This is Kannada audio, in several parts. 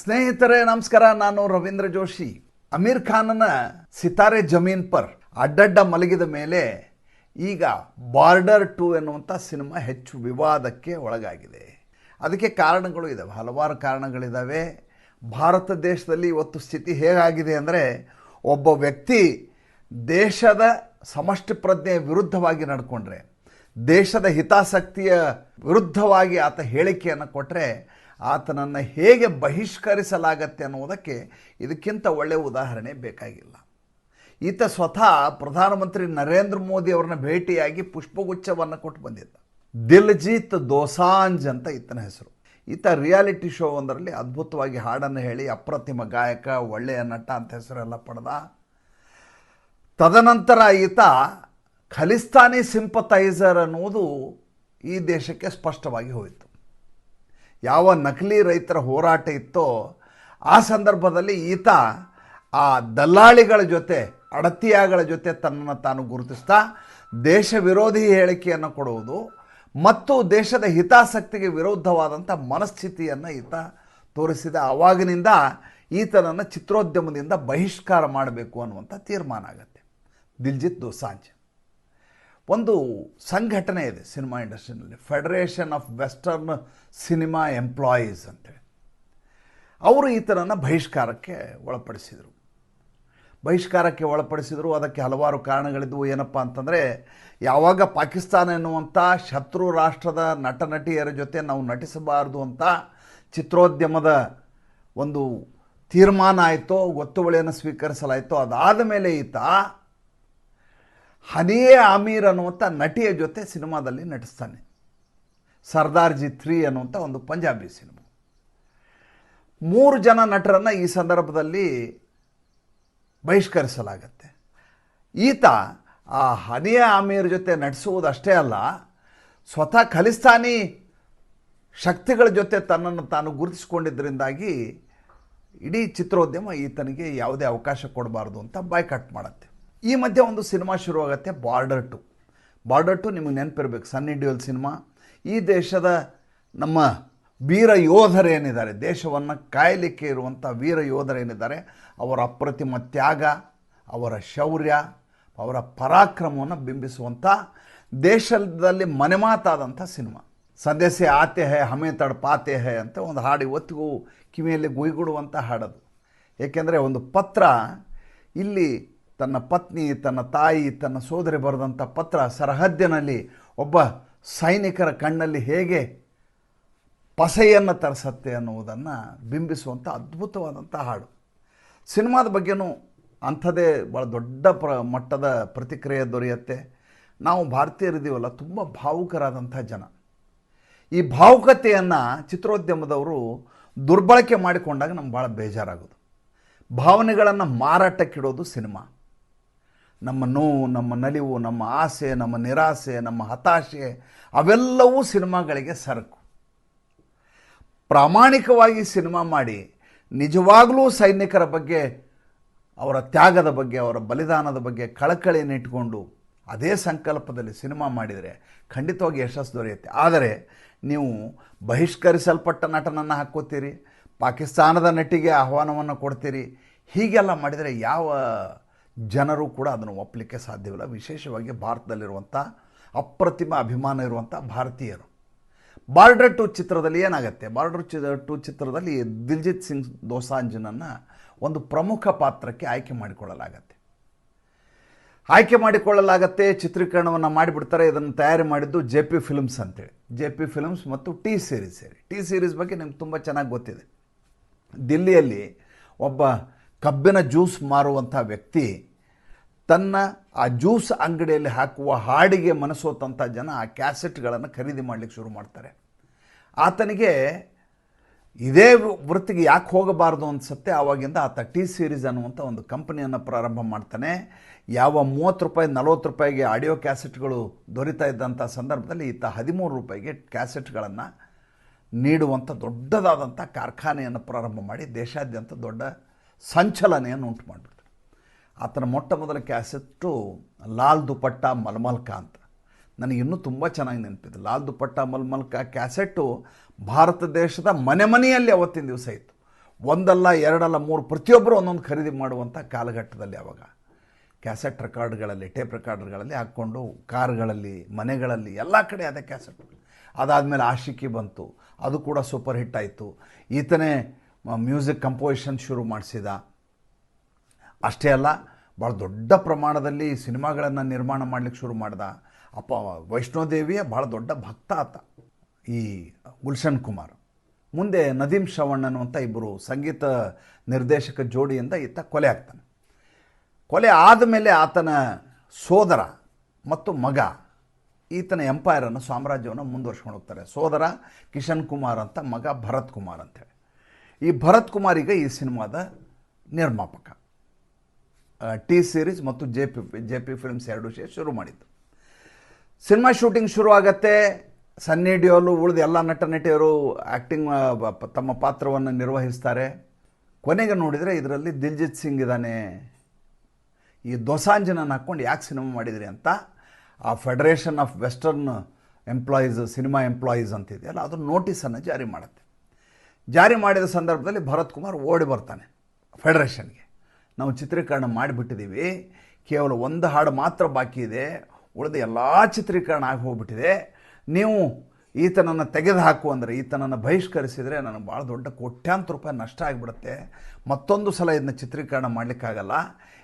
ಸ್ನೇಹಿತರೆ, ನಮಸ್ಕಾರ. ನಾನು ರವೀಂದ್ರ ಜೋಶಿ. ಅಮೀರ್ ಖಾನನ ಸಿತಾರೆ ಜಮೀನ್ ಪರ್ ಅಡ್ಡಡ್ಡ ಮಲಗಿದ ಮೇಲೆ ಈಗ ಬಾರ್ಡರ್ ಟು ಎನ್ನುವಂಥ ಸಿನಿಮಾ ಹೆಚ್ಚು ವಿವಾದಕ್ಕೆ ಒಳಗಾಗಿದೆ. ಅದಕ್ಕೆ ಕಾರಣಗಳು ಇದ್ದಾವೆ ಹಲವಾರು ಕಾರಣಗಳಿದ್ದಾವೆ ಭಾರತ ದೇಶದಲ್ಲಿ ಇವತ್ತು ಸ್ಥಿತಿ ಹೇಗಾಗಿದೆ ಅಂದರೆ, ಒಬ್ಬ ವ್ಯಕ್ತಿ ದೇಶದ ಸಮಷ್ಟಿ ಪ್ರಜ್ಞೆಯ ವಿರುದ್ಧವಾಗಿ ನಡ್ಕೊಂಡ್ರೆ, ದೇಶದ ಹಿತಾಸಕ್ತಿಯ ವಿರುದ್ಧವಾಗಿ ಆತ ಹೇಳಿಕೆಯನ್ನು ಕೊಟ್ಟರೆ ಆತನನ್ನು ಹೇಗೆ ಬಹಿಷ್ಕರಿಸಲಾಗತ್ತೆ ಅನ್ನುವುದಕ್ಕೆ ಇದಕ್ಕಿಂತ ಒಳ್ಳೆಯ ಉದಾಹರಣೆ ಬೇಕಾಗಿಲ್ಲ. ಈತ ಸ್ವತಃ ಪ್ರಧಾನಮಂತ್ರಿ ನರೇಂದ್ರ ಮೋದಿ ಅವರನ್ನ ಭೇಟಿಯಾಗಿ ಪುಷ್ಪಗುಚ್ಛವನ್ನು ಕೊಟ್ಟು ಬಂದಿದ್ದ. ದಿಲ್ಜೀತ್ ದೋಸಾಂಜ್ ಅಂತ ಈತನ ಹೆಸರು. ಈತ ರಿಯಾಲಿಟಿ ಶೋ ಒಂದರಲ್ಲಿ ಅದ್ಭುತವಾಗಿ ಹಾಡನ್ನು ಹೇಳಿ ಅಪ್ರತಿಮ ಗಾಯಕ, ಒಳ್ಳೆಯ ನಟ ಅಂತ ಹೆಸರೆಲ್ಲ ಪಡೆದ. ತದನಂತರ ಈತ ಖಲಿಸ್ತಾನಿ ಸಿಂಪತೈಸರ್ ಅನ್ನುವುದು ಈ ದೇಶಕ್ಕೆ ಸ್ಪಷ್ಟವಾಗಿ ಹೋಯಿತು. ಯಾವ ನಕಲಿ ರೈತರ ಹೋರಾಟ ಇತ್ತೋ ಆ ಸಂದರ್ಭದಲ್ಲಿ ಈತ ಆ ದಲ್ಲಾಳಿಗಳ ಜೊತೆ, ಅಡತಿಯಾಗಳ ಜೊತೆ ತನ್ನನ್ನು ತಾನು ಗುರುತಿಸ್ತಾ ದೇಶ ವಿರೋಧಿ ಹೇಳಿಕೆಯನ್ನು ಕೊಡುವುದು ಮತ್ತು ದೇಶದ ಹಿತಾಸಕ್ತಿಗೆ ವಿರುದ್ಧವಾದಂಥ ಮನಸ್ಥಿತಿಯನ್ನು ಈತ ತೋರಿಸಿದ. ಆವಾಗಿನಿಂದ ಈತನನ್ನು ಚಿತ್ರೋದ್ಯಮದಿಂದ ಬಹಿಷ್ಕಾರ ಮಾಡಬೇಕು ಅನ್ನುವಂಥ ತೀರ್ಮಾನ ಆಗುತ್ತೆ. ದಿಲ್ಜಿತ್ ದೋಸಾಂಜ್. ಒಂದು ಸಂಘಟನೆ ಇದೆ cinema ಇಂಡಸ್ಟ್ರಿನಲ್ಲಿ. Federation of western cinema employees ಅಂತೇಳಿ. ಅವರು ಈತನನ್ನು ಬಹಿಷ್ಕಾರಕ್ಕೆ ಒಳಪಡಿಸಿದರು. ಬಹಿಷ್ಕಾರಕ್ಕೆ ಒಳಪಡಿಸಿದರು. ಅದಕ್ಕೆ ಹಲವಾರು ಕಾರಣಗಳಿದ್ದವು ಏನಪ್ಪ ಅಂತಂದರೆ, ಯಾವಾಗ ಪಾಕಿಸ್ತಾನ ಎನ್ನುವಂಥ ಶತ್ರು ರಾಷ್ಟ್ರದ ನಟ ನಟಿಯರ ಜೊತೆ ನಾವು ನಟಿಸಬಾರದು ಅಂತ ಚಿತ್ರೋದ್ಯಮದ ಒಂದು ತೀರ್ಮಾನ ಆಯಿತೋ, ಗೊತ್ತುವಳಿಯನ್ನು ಸ್ವೀಕರಿಸಲಾಯಿತೋ, ಅದಾದ ಮೇಲೆ ಈತ ಹನಿಯೇ ಆಮೀರ್ ಅನ್ನುವಂಥ ನಟಿಯ ಜೊತೆ ಸಿನಿಮಾದಲ್ಲಿ ನಟಿಸ್ತಾನೆ. ಸರ್ದಾರ್ಜಿ ತ್ರೀ ಅನ್ನುವಂಥ ಒಂದು ಪಂಜಾಬಿ ಸಿನಿಮಾ. ಮೂರು ಜನ ನಟರನ್ನು ಈ ಸಂದರ್ಭದಲ್ಲಿ ಬಹಿಷ್ಕರಿಸಲಾಗತ್ತೆ. ಈತ ಆ ಹನಿಯ ಆಮೀರ್ ಜೊತೆ ನಟಿಸುವುದಷ್ಟೇ ಅಲ್ಲ, ಸ್ವತಃ ಖಲಿಸ್ತಾನಿ ಶಕ್ತಿಗಳ ಜೊತೆ ತನ್ನನ್ನು ತಾನು ಗುರುತಿಸಿಕೊಂಡಿದ್ದರಿಂದಾಗಿ ಇಡೀ ಚಿತ್ರೋದ್ಯಮ ಈತನಿಗೆ ಯಾವುದೇ ಅವಕಾಶ ಕೊಡಬಾರ್ದು ಅಂತ ಬಾಯ್ಕಟ್ ಮಾಡುತ್ತೆ. ಈ ಮಧ್ಯೆ ಒಂದು ಸಿನಿಮಾ ಶುರುವಾಗುತ್ತೆ ಬಾರ್ಡರ್ ಟು ಬಾರ್ಡರ್ ಟು ನಿಮಗೆ ನೆನಪಿರ್ಬೇಕು ಸನ್ನಿ ಡ್ಯೂಲ್ ಸಿನಿಮಾ. ಈ ದೇಶದ ನಮ್ಮ ವೀರ ಯೋಧರೇನಿದ್ದಾರೆ ದೇಶವನ್ನು ಕಾಯಲಿಕ್ಕೆ ಇರುವಂಥ ವೀರ ಯೋಧರೇನಿದ್ದಾರೆ ಅವರ ಅಪ್ರತಿಮ ತ್ಯಾಗ, ಅವರ ಶೌರ್ಯ, ಅವರ ಪರಾಕ್ರಮವನ್ನು ಬಿಂಬಿಸುವಂಥ ದೇಶದಲ್ಲಿ ಮನೆಮಾತಾದಂಥ ಸಿನಿಮಾ. ಸದಸ್ಯ ಆತೆ ಹೇ, ಹಮೆ ತಡ್ ಪಾತೆ ಹೇ ಅಂತ ಒಂದು ಹಾಡು ಇವತ್ತಿಗೂ ಕಿವಿಯಲ್ಲಿ ಗುಯ್ಗುಡುವಂಥ ಹಾಡದು. ಏಕೆಂದರೆ ಒಂದು ಪತ್ರ ಇಲ್ಲಿ ತನ್ನ ಪತ್ನಿ, ತನ್ನ ತಾಯಿ, ತನ್ನ ಸೋದರಿ ಬರೆದಂಥ ಪತ್ರ ಸರಹದ್ದಿನಲ್ಲಿ ಒಬ್ಬ ಸೈನಿಕರ ಕಣ್ಣಲ್ಲಿ ಹೇಗೆ ಪಸೆಯನ್ನು ತರಿಸತ್ತೆ ಅನ್ನುವುದನ್ನು ಬಿಂಬಿಸುವಂಥ ಅದ್ಭುತವಾದಂಥ ಹಾಡು. ಸಿನಿಮಾದ ಬಗ್ಗೆನೂ ಅಂಥದ್ದೇ ಭಾಳ ದೊಡ್ಡ ಪ್ರ ಮಟ್ಟದ ಪ್ರತಿಕ್ರಿಯೆ ದೊರೆಯುತ್ತೆ. ನಾವು ಭಾರತೀಯರಿದ್ದೀವಲ್ಲ, ತುಂಬ ಭಾವುಕರಾದಂಥ ಜನ. ಈ ಭಾವುಕತೆಯನ್ನು ಚಿತ್ರೋದ್ಯಮದವರು ದುರ್ಬಳಕೆ ಮಾಡಿಕೊಂಡಾಗ ನಮ್ಗೆ ಭಾಳ ಬೇಜಾರಾಗೋದು. ಭಾವನೆಗಳನ್ನು ಮಾರಾಟಕ್ಕಿಡೋದು ಸಿನಿಮಾ. ನಮ್ಮ ನೋವು, ನಮ್ಮ ನಲಿವು, ನಮ್ಮ ಆಸೆ, ನಮ್ಮ ನಿರಾಸೆ, ನಮ್ಮ ಹತಾಶೆ, ಅವೆಲ್ಲವೂ ಸಿನಿಮಾಗಳಿಗೆ ಸರಕು. ಪ್ರಾಮಾಣಿಕವಾಗಿ ಸಿನಿಮಾ ಮಾಡಿ, ನಿಜವಾಗಲೂ ಸೈನಿಕರ ಬಗ್ಗೆ, ಅವರ ತ್ಯಾಗದ ಬಗ್ಗೆ, ಅವರ ಬಲಿದಾನದ ಬಗ್ಗೆ ಕಳಕಳಿಯನ್ನು ಇಟ್ಕೊಂಡು ಅದೇ ಸಂಕಲ್ಪದಲ್ಲಿ ಸಿನಿಮಾ ಮಾಡಿದರೆ ಖಂಡಿತವಾಗಿ ಯಶಸ್ಸು ದೊರೆಯುತ್ತೆ. ಆದರೆ ನೀವು ಬಹಿಷ್ಕರಿಸಲ್ಪಟ್ಟ ನಟನನ್ನು ಹಾಕ್ಕೋತೀರಿ, ಪಾಕಿಸ್ತಾನದ ನಟಿಗೆ ಆಹ್ವಾನವನ್ನು ಕೊಡ್ತೀರಿ, ಹೀಗೆಲ್ಲ ಮಾಡಿದರೆ ಯಾವ ಜನರು ಕೂಡ ಅದನ್ನು ಒಪ್ಪಲಿಕ್ಕೆ ಸಾಧ್ಯವಿಲ್ಲ. ವಿಶೇಷವಾಗಿ ಭಾರತದಲ್ಲಿರುವಂಥ ಅಪ್ರತಿಮ ಅಭಿಮಾನ ಇರುವಂಥ ಭಾರತೀಯರು. ಬಾರ್ಡರ್ ಟು ಚಿತ್ರದಲ್ಲಿ ಏನಾಗುತ್ತೆ? ಬಾರ್ಡರ್ ಚಿ ಟು ಚಿತ್ರದಲ್ಲಿ ದಿಲ್ಜಿತ್ ಸಿಂಗ್ ದೋಸಾಂಜನನ್ನು ಒಂದು ಪ್ರಮುಖ ಪಾತ್ರಕ್ಕೆ ಆಯ್ಕೆ ಮಾಡಿಕೊಳ್ಳಲಾಗತ್ತೆ. ಆಯ್ಕೆ ಮಾಡಿಕೊಳ್ಳಲಾಗತ್ತೆ, ಚಿತ್ರೀಕರಣವನ್ನು ಮಾಡಿಬಿಡ್ತಾರೆ, ಇದನ್ನು ತಯಾರಿ ಮಾಡಿದ್ದು ಜೆ ಪಿ ಫಿಲ್ಮ್ಸ್ ಅಂತೇಳಿ. ಜೆ ಪಿ ಫಿಲ್ಮ್ಸ್ ಮತ್ತು ಟಿ ಸೀರೀಸ್ ಸೇರಿ. ಟಿ ಸೀರೀಸ್ ಬಗ್ಗೆ ನಿಮ್ಗೆ ತುಂಬ ಚೆನ್ನಾಗಿ ಗೊತ್ತಿದೆ. ದಿಲ್ಲಿಯಲ್ಲಿ ಒಬ್ಬ ಕಬ್ಬಿನ ಜ್ಯೂಸ್ ಮಾರುವಂಥ ವ್ಯಕ್ತಿ ತನ್ನ ಆ ಜ್ಯೂಸ್ ಅಂಗಡಿಯಲ್ಲಿ ಹಾಕುವ ಹಾಡಿಗೆ ಮನಸೋತಂಥ ಜನ ಆ ಕ್ಯಾಸೆಟ್ಗಳನ್ನು ಖರೀದಿ ಮಾಡಲಿಕ್ಕೆ ಶುರು ಮಾಡ್ತಾರೆ. ಆತನಿಗೆ ಇದೇ ವೃತ್ತಿಗೆ ಯಾಕೆ ಹೋಗಬಾರ್ದು ಅನಿಸುತ್ತೆ? ಆವಾಗಿಂದ ಆತ ಟಿ ಸೀರೀಸ್ ಅನ್ನುವಂಥ ಒಂದು ಕಂಪನಿಯನ್ನು ಪ್ರಾರಂಭ ಮಾಡ್ತಾನೆ. ಯಾವ ಮೂವತ್ತು ರೂಪಾಯಿ, ನಲವತ್ತು ರೂಪಾಯಿಗೆ ಆಡಿಯೋ ಕ್ಯಾಸೆಟ್ಗಳು ದೊರೀತಾ ಇದ್ದಂಥ ಸಂದರ್ಭದಲ್ಲಿ ಈತ ಹದಿಮೂರು ರೂಪಾಯಿಗೆ ಕ್ಯಾಸೆಟ್ಗಳನ್ನು ನೀಡುವಂಥ ದೊಡ್ಡದಾದಂಥ ಕಾರ್ಖಾನೆಯನ್ನು ಪ್ರಾರಂಭ ಮಾಡಿ ದೇಶಾದ್ಯಂತ ದೊಡ್ಡ ಸಂಚಲನೆಯನ್ನು ಉಂಟು ಮಾಡಿಬಿಡ್ತಾರೆ ಆತನ ಮೊಟ್ಟ ಮೊದಲ ಕ್ಯಾಸೆಟ್ಟು ಲಾಲ್ ದುಪಟ್ಟ ಮಲ್ಮಲ್ಕ ಅಂತ. ನನಗೆ ಇನ್ನೂ ತುಂಬ ಚೆನ್ನಾಗಿ ನೆನಪಿದೆ. ಲಾಲ್ ದುಪಟ್ಟ ಮಲ್ಮಲ್ಕ ಕ್ಯಾಸೆಟ್ಟು ಭಾರತ ದೇಶದ ಮನೆ ಮನೆಯಲ್ಲಿ ಅವತ್ತಿನ ದಿವಸ ಇತ್ತು. ಒಂದಲ್ಲ, ಎರಡಲ್ಲ, ಮೂರು ಪ್ರತಿಯೊಬ್ಬರು ಒಂದೊಂದು ಖರೀದಿ ಮಾಡುವಂಥ ಕಾಲಘಟ್ಟದಲ್ಲಿ ಅವಾಗ. ಕ್ಯಾಸೆಟ್ ರೆಕಾರ್ಡ್ಗಳಲ್ಲಿ, ಟೇಪ್ ರೆಕಾರ್ಡ್ಗಳಲ್ಲಿ ಹಾಕ್ಕೊಂಡು ಕಾರ್ಗಳಲ್ಲಿ, ಮನೆಗಳಲ್ಲಿ ಎಲ್ಲ ಕಡೆ ಅದೇ ಕ್ಯಾಸೆಟ್ ಅದಾದಮೇಲೆ ಆಶಿಕಿ ಬಂತು. ಅದು ಕೂಡ ಸೂಪರ್ ಹಿಟ್ ಆಯಿತು. ಈತನೇ ಮ್ಯೂಸಿಕ್ ಕಂಪೋಸಿಷನ್ ಶುರು ಮಾಡಿಸಿದ. ಅಷ್ಟೇ ಅಲ್ಲ ಭಾಳ ದೊಡ್ಡ ಪ್ರಮಾಣದಲ್ಲಿ ಸಿನಿಮಾಗಳನ್ನು ನಿರ್ಮಾಣ ಮಾಡಲಿಕ್ಕೆ ಶುರು ಮಾಡ್ದ. ಅಪ್ಪ, ವೈಷ್ಣೋದೇವಿಯ ಭಾಳ ದೊಡ್ಡ ಭಕ್ತ ಆತ, ಈ ಗುಲ್ಶನ್ ಕುಮಾರ್. ಮುಂದೆ ನದೀಮ್ ಶ್ರವಣ್ ಅನ್ನುವಂಥ ಇಬ್ಬರು ಸಂಗೀತ ನಿರ್ದೇಶಕ ಜೋಡಿಯಿಂದ ಈತ ಕೊಲೆ ಆಗ್ತಾನೆ. ಕೊಲೆ ಆದಮೇಲೆ ಆತನ ಸೋದರ ಮತ್ತು ಮಗ, ಈತನ ಎಂಪೈರನ್ನು ಸಾಮ್ರಾಜ್ಯವನ್ನು ಮುಂದುವರ್ಸ್ಕೊಂಡು ಹೋಗ್ತಾರೆ. ಸೋದರ ಕಿಶನ್ ಕುಮಾರ್ ಅಂತ ಮಗ ಭರತ್ ಕುಮಾರ್ ಅಂತೇಳಿ ಈ ಭರತ್ ಕುಮಾರ್ ಈಗ ಈ ಸಿನಿಮಾದ ನಿರ್ಮಾಪಕ. ಟಿ ಸೀರೀಸ್ ಮತ್ತು J P J P films ಎರಡು ಶೇ ಶುರು ಮಾಡಿದ್ದು. ಸಿನಿಮಾ ಶೂಟಿಂಗ್ ಶುರು ಆಗತ್ತೆ. ಸನ್ನಿ ಡಿಯೋಲು ಉಳಿದ ಎಲ್ಲ ನಟ ನಟಿಯರು ಆ್ಯಕ್ಟಿಂಗ್ ತಮ್ಮ ಪಾತ್ರವನ್ನು ನಿರ್ವಹಿಸ್ತಾರೆ. ಕೊನೆಗೆ ನೋಡಿದರೆ ಇದರಲ್ಲಿ ದಿಲ್ಜಿತ್ ಸಿಂಗ್ ಇದ್ದಾನೆ. ಈ ದೊಸಾಂಜನ ಹಾಕ್ಕೊಂಡು ಯಾಕೆ ಸಿನಿಮಾ ಮಾಡಿದ್ರಿ ಅಂತ. ಆ federation of western employees cinema employees ಅಂತಿದೆಯಲ್ಲ, ಅದು ನೋಟಿಸನ್ನು ಜಾರಿ ಮಾಡುತ್ತೆ. ಜಾರಿ ಮಾಡಿದ ಸಂದರ್ಭದಲ್ಲಿ ಭರತ್ ಕುಮಾರ್ ಓಡಿ ಬರ್ತಾನೆ ಫೆಡರೇಷನ್ಗೆ. ನಾವು ಚಿತ್ರೀಕರಣ ಮಾಡಿಬಿಟ್ಟಿದ್ದೀವಿ. ಕೇವಲ ಒಂದು ಹಾಡು ಮಾತ್ರ ಬಾಕಿ ಇದೆ. ಉಳಿದ ಎಲ್ಲ ಚಿತ್ರೀಕರಣ ಆಗಿ ಹೋಗ್ಬಿಟ್ಟಿದೆ. ನೀವು ಈತನನ್ನು ತೆಗೆದು ಹಾಕು ಅಂದರೆ, ಈತನನ್ನು ಬಹಿಷ್ಕರಿಸಿದರೆ ನನಗೆ ಭಾಳ ದೊಡ್ಡ ಕೋಟ್ಯಾಂತರ ರೂಪಾಯಿ ನಷ್ಟ ಆಗಿಬಿಡುತ್ತೆ. ಮತ್ತೊಂದು ಸಲ ಇದನ್ನ ಚಿತ್ರೀಕರಣ ಮಾಡಲಿಕ್ಕಾಗಲ್ಲ.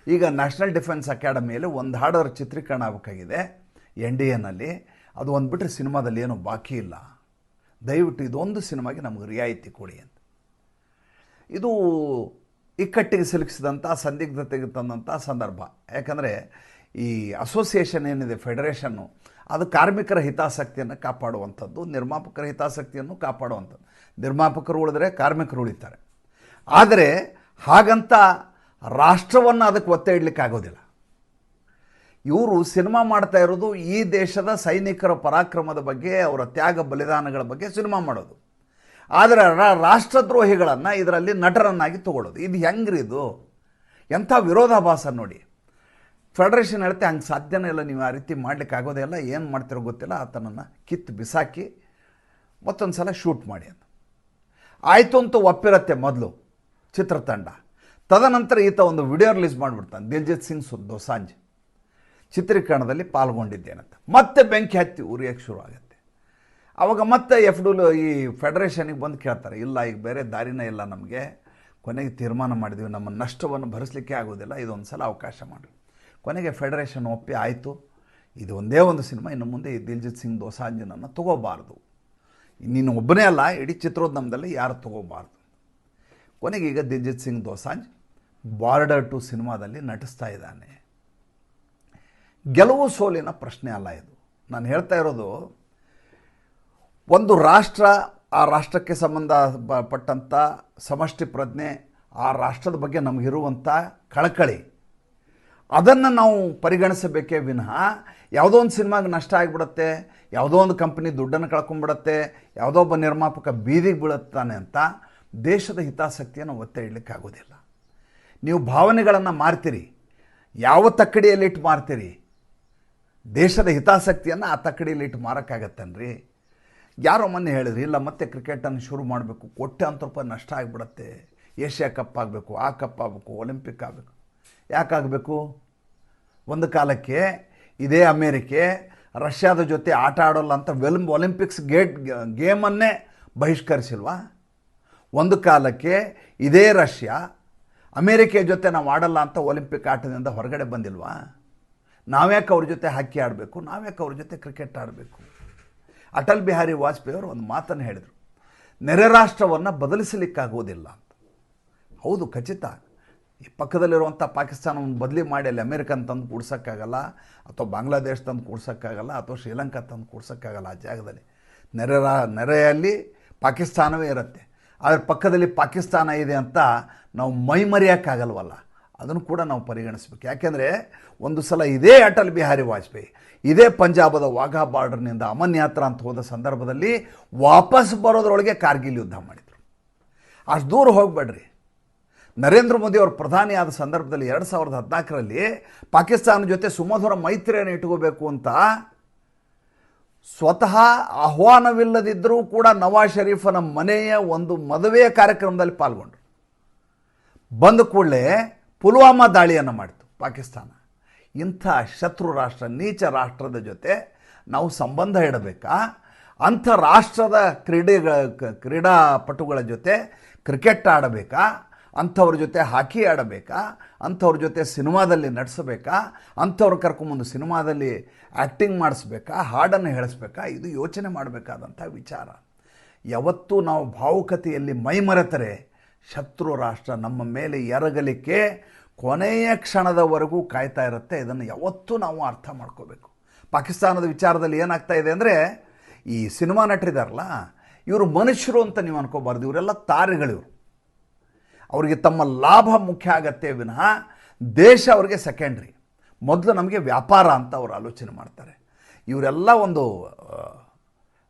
ಈಗ ನ್ಯಾಷನಲ್ ಡಿಫೆನ್ಸ್ ಅಕಾಡೆಮಿಯಲ್ಲಿ ಒಂದು ಹಾಡೋರ ಚಿತ್ರೀಕರಣ ಆಗಬೇಕಾಗಿದೆ. ಎನ್ ಡಿ ಎನಲ್ಲಿ ಅದು ಒಂದು ಬಿಟ್ಟರೆ ಸಿನಿಮಾದಲ್ಲಿ ಏನೂ ಬಾಕಿ ಇಲ್ಲ. ದಯವಿಟ್ಟು ಇದೊಂದು ಸಿನಿಮಾಗೆ ನಮಗೆ ರಿಯಾಯಿತಿ ಕೊಡಿ ಅಂತ. ಇದು ಇಕ್ಕಟ್ಟಿಗೆ ಸಿಲುಕಿಸಿದಂಥ, ಸಂದಿಗ್ಧತೆಗೆ ತಂದಂಥ ಸಂದರ್ಭ. ಯಾಕಂದರೆ ಈ ಅಸೋಸಿಯೇಷನ್ ಏನಿದೆ, ಫೆಡರೇಷನ್ನು, ಅದು ಕಾರ್ಮಿಕರ ಹಿತಾಸಕ್ತಿಯನ್ನು ಕಾಪಾಡುವಂಥದ್ದು, ನಿರ್ಮಾಪಕರ ಹಿತಾಸಕ್ತಿಯನ್ನು ಕಾಪಾಡುವಂಥದ್ದು. ನಿರ್ಮಾಪಕರು ಉಳಿದ್ರೆ ಕಾರ್ಮಿಕರು ಉಳಿತಾರೆ. ಆದರೆ ಹಾಗಂತ ರಾಷ್ಟ್ರವನ್ನು ಅದಕ್ಕೆ ಒತ್ತೆ ಇಡಲಿಕ್ಕೆ ಆಗೋದಿಲ್ಲ ಇವರು ಸಿನಿಮಾ ಮಾಡ್ತಾ ಇರೋದು ಈ ದೇಶದ ಸೈನಿಕರ ಪರಾಕ್ರಮದ ಬಗ್ಗೆ, ಅವರ ತ್ಯಾಗ ಬಲಿದಾನಗಳ ಬಗ್ಗೆ ಸಿನಿಮಾ ಮಾಡೋದು. ಆದರೆ ರಾಷ್ಟ್ರದ್ರೋಹಿಗಳನ್ನು ಇದರಲ್ಲಿ ನಟರನ್ನಾಗಿ ತಗೊಳ್ಳೋದು. ಇದು ಹೆಂಗ್ರಿ ಇದು? ಎಂಥ ವಿರೋಧಾಭಾಸ ನೋಡಿ. ಫೆಡರೇಷನ್ ಹೇಳ್ತೆ, ಹಂಗೆ ಸಾಧ್ಯನೇ ಇಲ್ಲ, ನೀವು ಆ ರೀತಿ ಮಾಡಲಿಕ್ಕೆ ಆಗೋದೇ ಇಲ್ಲ, ಏನು ಮಾಡ್ತಿರೋ ಗೊತ್ತಿಲ್ಲ, ಆತನನ್ನು ಕಿತ್ತು ಬಿಸಾಕಿ ಮತ್ತೊಂದು ಸಲ ಶೂಟ್ ಮಾಡಿ ಅಂತ. ಆಯಿತು ಅಂತ ಒಪ್ಪಿರತ್ತೆ ಮೊದಲು ಚಿತ್ರತಂಡ. ತದನಂತರ ಈತ ಒಂದು ವಿಡಿಯೋ ರಿಲೀಸ್ ಮಾಡಿಬಿಡ್ತಾನೆ, ದಿಲ್ಜಿತ್ ಸಿಂಗ್ ಸುದ್ದು ದೋಸಾಂಜ್. ಚಿತ್ರೀಕರಣದಲ್ಲಿ ಪಾಲ್ಗೊಂಡಿದ್ದೇನಂತ. ಮತ್ತೆ ಬೆಂಕಿ ಹತ್ತಿ ಉರಿಯೋಕ್ಕೆ ಶುರು ಆಗುತ್ತೆ ಅವಾಗ ಮತ್ತೆ ಎಫ್ ಡುಲು ಈ ಫೆಡರೇಷನಿಗೆ ಬಂದು ಕೇಳ್ತಾರೆ, ಇಲ್ಲ, ಈಗ ಬೇರೆ ದಾರಿನೇ ಇಲ್ಲ ನಮಗೆ. ಕೊನೆಗೆ ತೀರ್ಮಾನ ಮಾಡಿದ್ವಿ, ನಮ್ಮ ನಷ್ಟವನ್ನು ಭರಿಸಲಿಕ್ಕೆ ಆಗೋದಿಲ್ಲ ಇದೊಂದು ಸಲ ಅವಕಾಶ ಮಾಡಿ ಕೊನೆಗೆ ಫೆಡರೇಷನ್ ಒಪ್ಪಿ ಆಯಿತು. ಇದು ಒಂದೇ ಒಂದು ಸಿನಿಮಾ, ಇನ್ನು ಮುಂದೆ ಈ ದಿಲ್ಜಿತ್ ಸಿಂಗ್ ದೋಸಾಂಜನನ್ನು ತಗೋಬಾರ್ದು. ನೀನು ಒಬ್ಬನೇ ಅಲ್ಲ, ಇಡೀ ಚಿತ್ರೋದ್ಯಮದಲ್ಲಿ ಯಾರು ತಗೋಬಾರ್ದು. ಕೊನೆಗೆ ಈಗ ದಿಲ್ಜಿತ್ ಸಿಂಗ್ ದೋಸಾಂಜ್, ಬಾರ್ಡರ್ ಟು ಸಿನಿಮಾದಲ್ಲಿ ನಟಿಸ್ತಾ ಇದ್ದಾನೆ. ಗೆಲುವು ಸೋಲಿನ ಪ್ರಶ್ನೆ ಅಲ್ಲ ಇದು. ನಾನು ಹೇಳ್ತಾ ಇರೋದು, ಒಂದು ರಾಷ್ಟ್ರ, ಆ ರಾಷ್ಟ್ರಕ್ಕೆ ಸಂಬಂಧ ಪಟ್ಟಂಥ ಸಮಷ್ಟಿ ಪ್ರಜ್ಞೆ, ಆ ರಾಷ್ಟ್ರದ ಬಗ್ಗೆ ನಮಗಿರುವಂಥ ಕಳಕಳಿ, ಅದನ್ನು ನಾವು ಪರಿಗಣಿಸಬೇಕೇ ವಿನಃ ಯಾವುದೋ ಒಂದು ಸಿನಿಮಾಗೆ ನಷ್ಟ ಆಗಿಬಿಡತ್ತೆ, ಯಾವುದೋ ಒಂದು ಕಂಪ್ನಿ ದುಡ್ಡನ್ನು ಕಳ್ಕೊಂಡ್ಬಿಡತ್ತೆ ಯಾವುದೋ ಒಬ್ಬ ನಿರ್ಮಾಪಕ ಬೀದಿಗೆ ಬೀಳುತ್ತಾನೆ ಅಂತ ದೇಶದ ಹಿತಾಸಕ್ತಿಯನ್ನು ಒತ್ತೆ ಇಡಲಿಕ್ಕಾಗೋದಿಲ್ಲ ನೀವು ಭಾವನೆಗಳನ್ನು ಮಾರ್ತೀರಿ, ಯಾವ ತಕ್ಕಡಿಯಲ್ಲಿಟ್ಟು ಮಾರ್ತೀರಿ ದೇಶದ ಹಿತಾಸಕ್ತಿಯನ್ನು ಆ ತಕ್ಕಡಿಯಲ್ಲಿಟ್ಟು ಮಾರೋಕ್ಕಾಗತ್ತನ್ರಿ? ಯಾರೋ ಮೊನ್ನೆ ಹೇಳಿದ್ರಿ, ಇಲ್ಲ, ಮತ್ತೆ ಕ್ರಿಕೆಟನ್ನು ಶುರು ಮಾಡಬೇಕು, ಕೋಟ್ಯಾಂತರ ರೂಪಾಯಿ ನಷ್ಟ ಆಗಿಬಿಡತ್ತೆ, ಏಷ್ಯಾ ಕಪ್ ಆಗಬೇಕು, ಆ ಕಪ್ ಆಗಬೇಕು ಒಲಿಂಪಿಕ್ ಆಗಬೇಕು. ಯಾಕಾಗಬೇಕು ಒಂದು ಕಾಲಕ್ಕೆ ಇದೇ ಅಮೇರಿಕೆ, ರಷ್ಯಾದ ಜೊತೆ ಆಟ ಆಡೋಲ್ಲ ಅಂತ ವೆಲ್ ಒಲಿಂಪಿಕ್ಸ್ ಗೇಟ್ ಗೇಮನ್ನೇ ಬಹಿಷ್ಕರಿಸಿಲ್ವಾ? ಒಂದು ಕಾಲಕ್ಕೆ ಇದೇ ರಷ್ಯಾ ಅಮೇರಿಕೆ ಜೊತೆ ನಾವು ಆಡಲ್ಲ ಅಂತ ಒಲಿಂಪಿಕ್ ಆಟದಿಂದ ಹೊರಗಡೆ ಬಂದಿಲ್ವಾ? ನಾವ್ಯಾಕೆ ಅವ್ರ ಜೊತೆ ಹಾಕಿ ಆಡಬೇಕು? ನಾವ್ಯಾಕೆ ಅವ್ರ ಜೊತೆ ಕ್ರಿಕೆಟ್ ಆಡಬೇಕು? ಅಟಲ್ ಬಿಹಾರಿ ವಾಜಪೇಯಿ ಅವರು ಒಂದು ಮಾತನ್ನು ಹೇಳಿದರು. ನೆರೆ ರಾಷ್ಟ್ರವನ್ನು ಬದಲಿಸಲಿಕ್ಕಾಗೋದಿಲ್ಲ ಅಂತ. ಹೌದು, ಖಚಿತ. ಈ ಪಕ್ಕದಲ್ಲಿರುವಂಥ ಪಾಕಿಸ್ತಾನವನ್ನು ಬದಲಿ ಮಾಡಿ ಅಲ್ಲಿ ಅಮೇರಿಕನ್ ತಂದು ಕೂಡ್ಸೋಕ್ಕಾಗಲ್ಲ, ಅಥವಾ ಬಾಂಗ್ಲಾದೇಶ ತಂದು ಕೂಡ್ಸೋಕ್ಕಾಗಲ್ಲ, ಅಥವಾ ಶ್ರೀಲಂಕಾ ತಂದು ಕೂಡ್ಸೋಕ್ಕಾಗಲ್ಲ ಆ ಜಾಗದಲ್ಲಿ. ನೆರೆ ರಾ, ನೆರೆಯಲ್ಲಿ ಪಾಕಿಸ್ತಾನವೇ ಇರುತ್ತೆ. ಆದರೆ ಪಕ್ಕದಲ್ಲಿ ಪಾಕಿಸ್ತಾನ ಇದೆ ಅಂತ ನಾವು ಮೈ ಮರೆಯೋಕ್ಕಾಗಲ್ವಲ್ಲ ಅದನ್ನು ಕೂಡ ನಾವು ಪರಿಗಣಿಸ್ಬೇಕು. ಯಾಕೆಂದರೆ ಒಂದು ಸಲ ಇದೇ ಅಟಲ್ ಬಿಹಾರಿ ವಾಜಪೇಯಿ, ಇದೇ ಪಂಜಾಬದ ವಾಘಾ ಬಾರ್ಡರ್ನಿಂದ ಅಮನ್ ಯಾತ್ರಾ ಅಂತ ಹೋದ ಸಂದರ್ಭದಲ್ಲಿ ವಾಪಸ್ ಬರೋದ್ರೊಳಗೆ ಕಾರ್ಗಿಲ್ ಯುದ್ಧ ಮಾಡಿದರು. ಅಷ್ಟು ದೂರ ಹೋಗಬೇಡ್ರಿ. ನರೇಂದ್ರ ಮೋದಿ ಅವರು ಪ್ರಧಾನಿ ಆದ ಸಂದರ್ಭದಲ್ಲಿ ಎರಡು ಸಾವಿರದ ಹದಿನಾಲ್ಕರಲ್ಲಿ ಪಾಕಿಸ್ತಾನ ಜೊತೆ ಸುಮಧುರ ಮೈತ್ರಿಯನ್ನು ಇಟ್ಕೋಬೇಕು ಅಂತ ಸ್ವತಃ ಆಹ್ವಾನವಿಲ್ಲದಿದ್ದರೂ ಕೂಡ ನವಾಜ್ ಶರೀಫನ ಮನೆಯ ಒಂದು ಮದುವೆಯ ಕಾರ್ಯಕ್ರಮದಲ್ಲಿ ಪಾಲ್ಗೊಂಡ್ರು. ಬಂದ ಕೂಡಲೇ ಪುಲ್ವಾಮಾ ದಾಳಿಯನ್ನು ಮಾಡಿತು ಪಾಕಿಸ್ತಾನ. ಇಂಥ ಶತ್ರು ರಾಷ್ಟ್ರ, ನೀಚ ರಾಷ್ಟ್ರದ ಜೊತೆ ನಾವು ಸಂಬಂಧ ಇಡಬೇಕಾ? ಅಂಥ ರಾಷ್ಟ್ರದ ಕ್ರೀಡೆಗಳ ಕ್ರೀಡಾಪಟುಗಳ ಜೊತೆ ಕ್ರಿಕೆಟ್ ಆಡಬೇಕಾ? ಅಂಥವ್ರ ಜೊತೆ ಹಾಕಿ ಆಡಬೇಕಾ? ಅಂಥವ್ರ ಜೊತೆ ಸಿನಿಮಾದಲ್ಲಿ ನಡೆಸಬೇಕಾ? ಅಂಥವ್ರು ಕರ್ಕೊಂಬಂದು ಸಿನಿಮಾದಲ್ಲಿ ಆ್ಯಕ್ಟಿಂಗ್ ಮಾಡಿಸ್ಬೇಕಾ? ಹಾಡನ್ನು ಹೇಳಿಸ್ಬೇಕಾ? ಇದು ಯೋಚನೆ ಮಾಡಬೇಕಾದಂಥ ವಿಚಾರ. ಯಾವತ್ತೂ ನಾವು ಭಾವುಕತೆಯಲ್ಲಿ ಮೈಮರೆತರೆ ಶತ್ರು ರಾಷ್ಟ್ರ ನಮ್ಮ ಮೇಲೆ ಎರಗಲಿಕ್ಕೆ ಕೊನೆಯ ಕ್ಷಣದವರೆಗೂ ಕಾಯ್ತಾ ಇರುತ್ತೆ. ಇದನ್ನು ಯಾವತ್ತೂ ನಾವು ಅರ್ಥ ಮಾಡ್ಕೋಬೇಕು. ಪಾಕಿಸ್ತಾನದ ವಿಚಾರದಲ್ಲಿ ಏನಾಗ್ತಾ ಇದೆ ಅಂದರೆ, ಈ ಸಿನಿಮಾ ನಟರಿದಾರಲ್ಲ ಇವರು ಮನುಷ್ಯರು ಅಂತ ನೀವು ಅನ್ಕೋಬಾರ್ದು. ಇವರೆಲ್ಲ ತಾರೆಗಳಿವರು ಅವರಿಗೆ ತಮ್ಮ ಲಾಭ ಮುಖ್ಯ ಆಗತ್ತೆ ವಿನಃ ದೇಶ ಅವರಿಗೆ ಸೆಕೆಂಡ್ರಿ ಮೊದಲು ನಮಗೆ ವ್ಯಾಪಾರ ಅಂತ ಅವರು ಆಲೋಚನೆ ಮಾಡ್ತಾರೆ. ಇವರೆಲ್ಲ ಒಂದು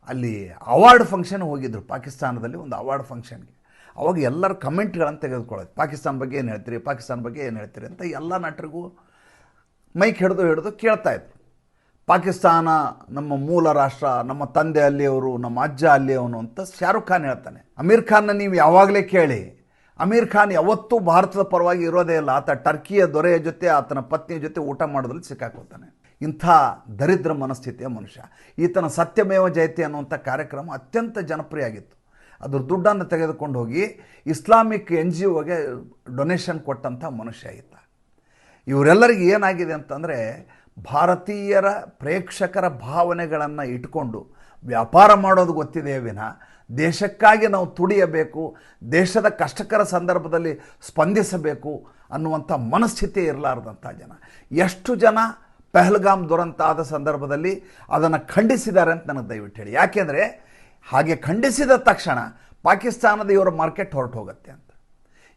ಅಲ್ಲಿ ಅವಾರ್ಡ್ ಫಂಕ್ಷನ್ ಹೋಗಿದ್ರು ಪಾಕಿಸ್ತಾನದಲ್ಲಿ, ಒಂದು ಅವಾರ್ಡ್ ಫಂಕ್ಷನ್ಗೆ ಅವಾಗ ಎಲ್ಲರ ಕಮೆಂಟ್ಗಳನ್ನು ತೆಗೆದುಕೊಳ್ಳೋದು. ಪಾಕಿಸ್ತಾನ ಬಗ್ಗೆ ಏನು ಹೇಳ್ತೀರಿ, ಪಾಕಿಸ್ತಾನ ಬಗ್ಗೆ ಏನು ಹೇಳ್ತೀರಿ ಅಂತ ಎಲ್ಲ ನಟರಿಗೂ ಮೈಕ್ ಹಿಡಿದು ಹಿಡಿದು ಕೇಳ್ತಾ ಇದ್ರು ಪಾಕಿಸ್ತಾನ ನಮ್ಮ ಮೂಲ ರಾಷ್ಟ್ರ, ನಮ್ಮ ತಂದೆ ಅಲ್ಲಿಯವರು, ನಮ್ಮ ಅಜ್ಜ ಅಲ್ಲಿಯವನು ಅಂತ ಶಾರುಖ್ ಖಾನ್ ಹೇಳ್ತಾನೆ. ಅಮೀರ್ ಖಾನ್ನ ನೀವು ಯಾವಾಗಲೇ ಕೇಳಿ, ಅಮೀರ್ ಖಾನ್ ಯಾವತ್ತೂ ಭಾರತದ ಪರವಾಗಿ ಇರೋದೇ ಇಲ್ಲ. ಆತ ಟರ್ಕಿಯ ದೊರೆಯ ಜೊತೆ, ಆತನ ಪತ್ನಿಯ ಜೊತೆ ಊಟ ಮಾಡೋದ್ರಲ್ಲಿ ಸಿಕ್ಕಾಕೋತಾನೆ. ಇಂಥ ದರಿದ್ರ ಮನಸ್ಥಿತಿಯ ಮನುಷ್ಯ. ಈತನ ಸತ್ಯಮೇವ ಜಯತೆ ಅನ್ನುವಂಥ ಕಾರ್ಯಕ್ರಮ ಅತ್ಯಂತ ಜನಪ್ರಿಯ ಆಗಿತ್ತು. ಅದ್ರ ದುಡ್ಡನ್ನು ತೆಗೆದುಕೊಂಡು ಹೋಗಿ ಇಸ್ಲಾಮಿಕ್ ಎನ್ ಜಿ ಒಗೆ ಡೊನೇಷನ್ ಕೊಟ್ಟಂಥ ಮನುಷ್ಯ ಈತ ಇವರೆಲ್ಲರಿಗೆ ಏನಾಗಿದೆ ಅಂತಂದರೆ ಭಾರತೀಯರ ಪ್ರೇಕ್ಷಕರ ಭಾವನೆಗಳನ್ನು ಇಟ್ಕೊಂಡು ವ್ಯಾಪಾರ ಮಾಡೋದು ಗೊತ್ತಿದೆ ವಿನ. ದೇಶಕ್ಕಾಗಿ ನಾವು ತುಡಿಯಬೇಕು, ದೇಶದ ಕಷ್ಟಕರ ಸಂದರ್ಭದಲ್ಲಿ ಸ್ಪಂದಿಸಬೇಕು ಅನ್ನುವಂಥ ಮನಸ್ಥಿತಿ ಇರಲಾರ್ದಂಥ ಜನ. ಎಷ್ಟು ಜನ ಪೆಹಲ್ಗಾಮ್ ದುರಂತ ಆದ ಸಂದರ್ಭದಲ್ಲಿ ಅದನ್ನು ಖಂಡಿಸಿದ್ದಾರೆ ಅಂತ ನನಗೆ ದಯವಿಟ್ಟು ಹೇಳಿ. ಯಾಕೆಂದರೆ ಹಾಗೆ ಖಂಡಿಸಿದ ತಕ್ಷಣ ಪಾಕಿಸ್ತಾನದ ಇವರ ಮಾರ್ಕೆಟ್ ಹೊರಟು ಹೋಗುತ್ತೆ ಅಂತ.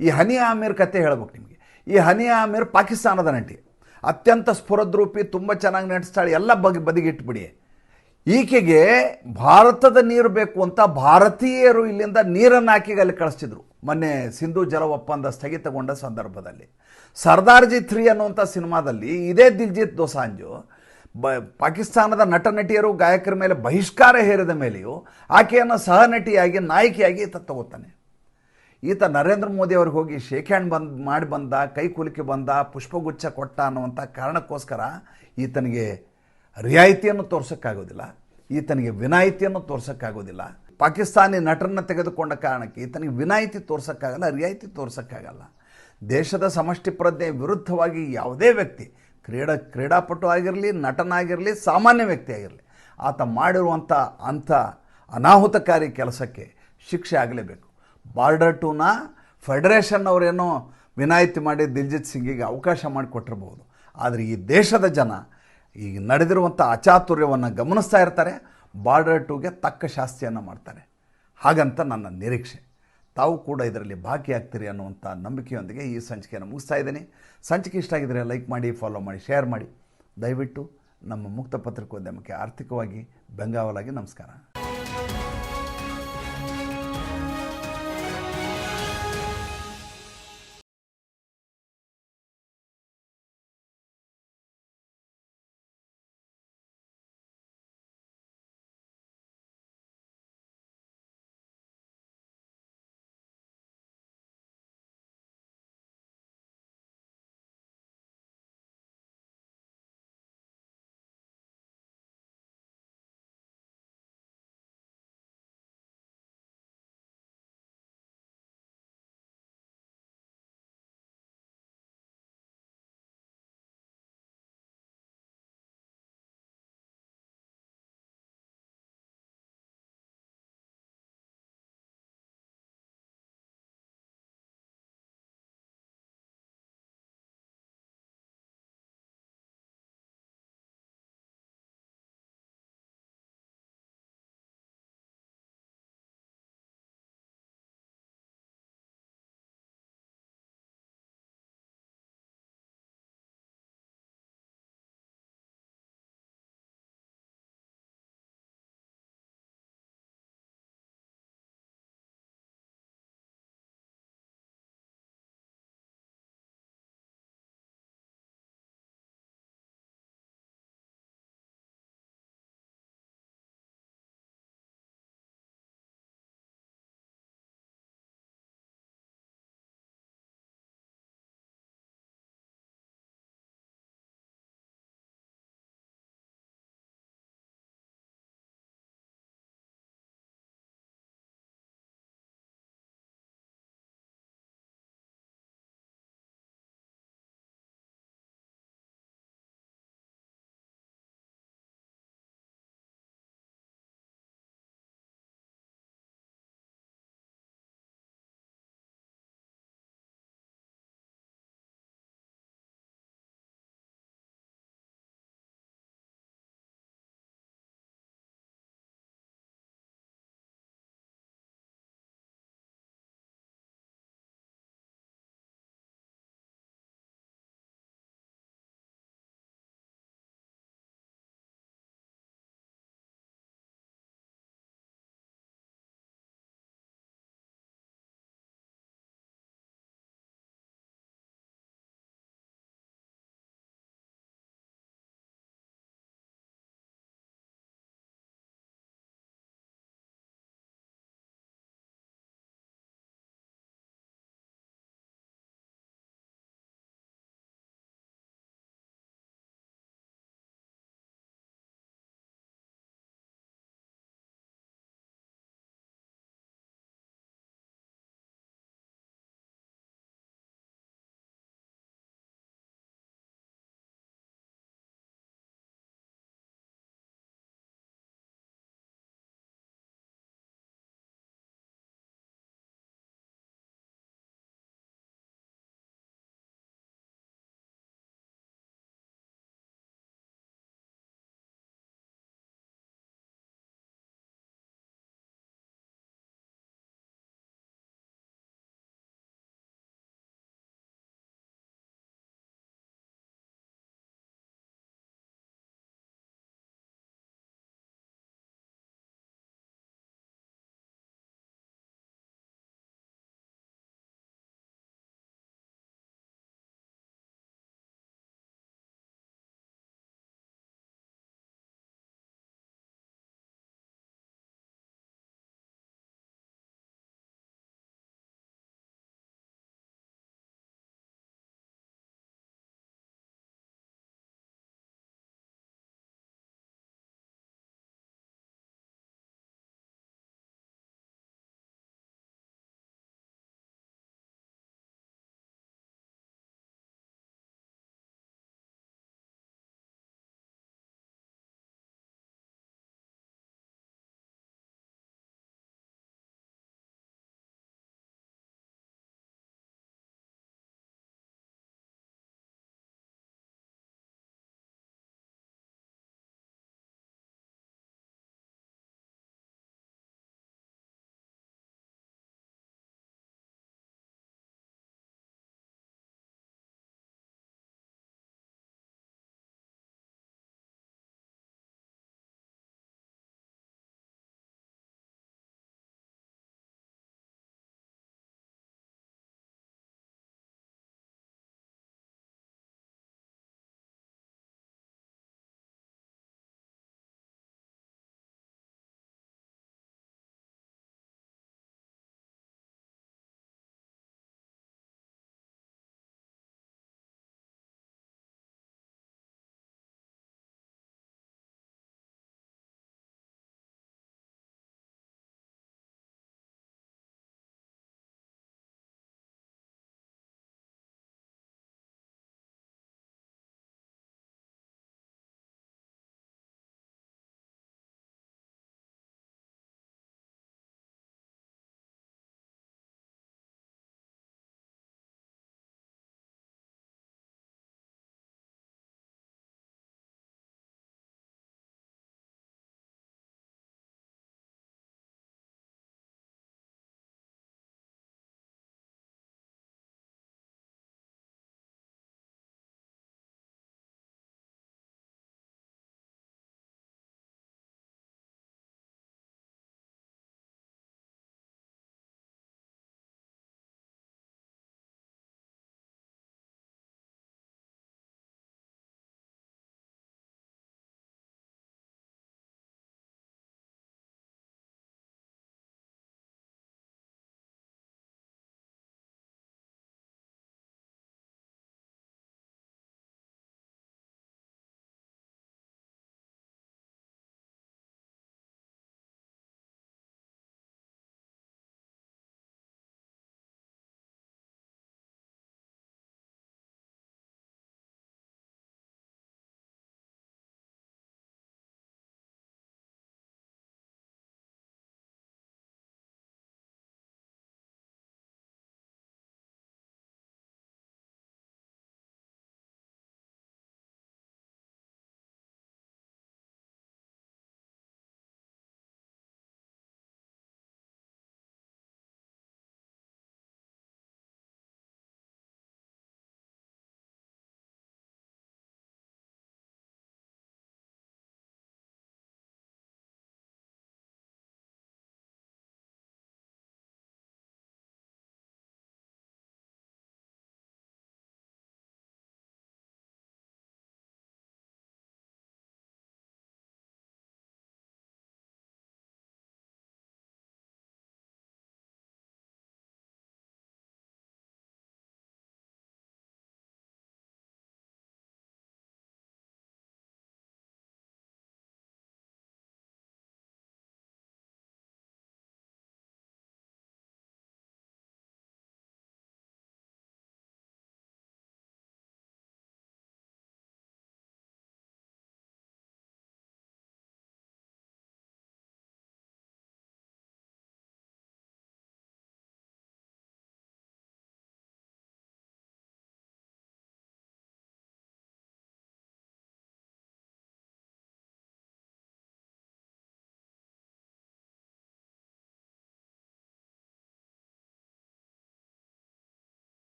ಈ ಹನಿ ಆಮೀರ್ ಕತೆ ಹೇಳ್ಬೇಕು ನಿಮಗೆ. ಈ ಹನಿ ಆಮೀರ್ ಪಾಕಿಸ್ತಾನದ ನಟಿ. ಅತ್ಯಂತ ಸ್ಫುರದ್ರೂಪಿ, ತುಂಬ ಚೆನ್ನಾಗಿ ನಟಿಸ್ತಾಳೆ, ಎಲ್ಲ ಬಗೆ ಬದಿಗಿಟ್ಬಿಡಿ. ಈಕೆಗೆ ಭಾರತದ ನೀರು ಬೇಕು ಅಂತ ಭಾರತೀಯರು ಇಲ್ಲಿಂದ ನೀರನ್ನು ಹಾಕಿ ಅಲ್ಲಿ ಕಳಿಸ್ತಿದ್ರು. ಮೊನ್ನೆ ಸಿಂಧು ಜಲ ಒಪ್ಪಂದ ಸ್ಥಗಿತಗೊಂಡ ಸಂದರ್ಭದಲ್ಲಿ. ಸರ್ದಾರ್ಜಿ ತ್ರೀ ಅನ್ನುವಂಥ ಸಿನಿಮಾದಲ್ಲಿ ಇದೇ ದಿಲ್ಜಿತ್ ದೋಸಾಂಜು ಬ, ಪಾಕಿಸ್ತಾನದ ನಟ ನಟಿಯರು ಗಾಯಕರ ಮೇಲೆ ಬಹಿಷ್ಕಾರ ಹೇರಿದ ಮೇಲೆಯೂ ಆಕೆಯನ್ನು ಸಹನಟಿಯಾಗಿ ನಾಯಕಿಯಾಗಿ ಈತ ತಗೋತಾನೆ. ಈತ ನರೇಂದ್ರ ಮೋದಿ ಅವ್ರಿಗೆ ಹೋಗಿ ಶೇಕ್ ಹ್ಯಾಂಡ್ ಬಂದ್, ಮಾಡಿ ಬಂದ, ಕೈ ಕುಲುಕಿ ಬಂದ, ಪುಷ್ಪಗುಚ್ಛ ಕೊಟ್ಟ ಅನ್ನುವಂಥ ಕಾರಣಕ್ಕೋಸ್ಕರ ಈತನಿಗೆ ರಿಯಾಯಿತಿಯನ್ನು ತೋರ್ಸೋಕ್ಕಾಗೋದಿಲ್ಲ, ಈತನಿಗೆ ವಿನಾಯಿತಿಯನ್ನು ತೋರ್ಸೋಕ್ಕಾಗೋದಿಲ್ಲ. ಪಾಕಿಸ್ತಾನಿ ನಟರನ್ನು ತೆಗೆದುಕೊಂಡ ಕಾರಣಕ್ಕೆ ಈತನಿಗೆ ವಿನಾಯಿತಿ ತೋರ್ಸೋಕ್ಕಾಗಲ್ಲ, ರಿಯಾಯಿತಿ ತೋರ್ಸೋಕ್ಕಾಗಲ್ಲ. ದೇಶದ ಸಮಷ್ಟಿ ಪ್ರಜ್ಞೆ ವಿರುದ್ಧವಾಗಿ ಯಾವುದೇ ವ್ಯಕ್ತಿ ಕ್ರೀಡಾ, ಕ್ರೀಡಾಪಟು ಆಗಿರಲಿ, ನಟನಾಗಿರಲಿ, ಸಾಮಾನ್ಯ ವ್ಯಕ್ತಿ ಆಗಿರಲಿ, ಆತ ಮಾಡಿರುವಂಥ ಅಂಥ ಅನಾಹುತಕಾರಿ ಕೆಲಸಕ್ಕೆ ಶಿಕ್ಷೆ ಆಗಲೇಬೇಕು. ಬಾರ್ಡರ್ ಟೂನ ಫೆಡರೇಷನ್ ಅವರೇನೋ ವಿನಾಯಿತಿ ಮಾಡಿ ದಿಲ್ಜಿತ್ ಸಿಂಗಿಗೆ ಅವಕಾಶ ಮಾಡಿಕೊಟ್ಟಿರ್ಬೋದು. ಆದರೆ ಈ ದೇಶದ ಜನ ಈಗ ನಡೆದಿರುವಂಥ ಅಚಾತುರ್ಯವನ್ನು ಗಮನಿಸ್ತಾ ಇರ್ತಾರೆ, ಬಾರ್ಡರ್ ಟೂಗೆ ತಕ್ಕ ಶಾಸ್ತಿಯನ್ನು ಮಾಡ್ತಾರೆ. ಹಾಗಂತ ನನ್ನ ನಿರೀಕ್ಷೆ. ತಾವು ಕೂಡ ಇದರಲ್ಲಿ ಭಾಗಿಯಾಗ್ತೀರಿ ಅನ್ನುವಂಥ ನಂಬಿಕೆಯೊಂದಿಗೆ ಈ ಸಂಚಿಕೆಯನ್ನು ಮುಗಿಸ್ತಾ ಇದ್ದೀನಿ. ಸಂಚಿಕೆ ಇಷ್ಟ ಆಗಿದ್ದರೆ ಲೈಕ್ ಮಾಡಿ ಫಾಲೋ ಮಾಡಿ ಶೇರ್ ಮಾಡಿ. ದಯವಿಟ್ಟು ನಮ್ಮ ಮುಕ್ತ ಪತ್ರಿಕೋದ್ಯಮಕ್ಕೆ ಆರ್ಥಿಕವಾಗಿ ಬೆಂಗಾವಲಾಗಿ ನಮಸ್ಕಾರ.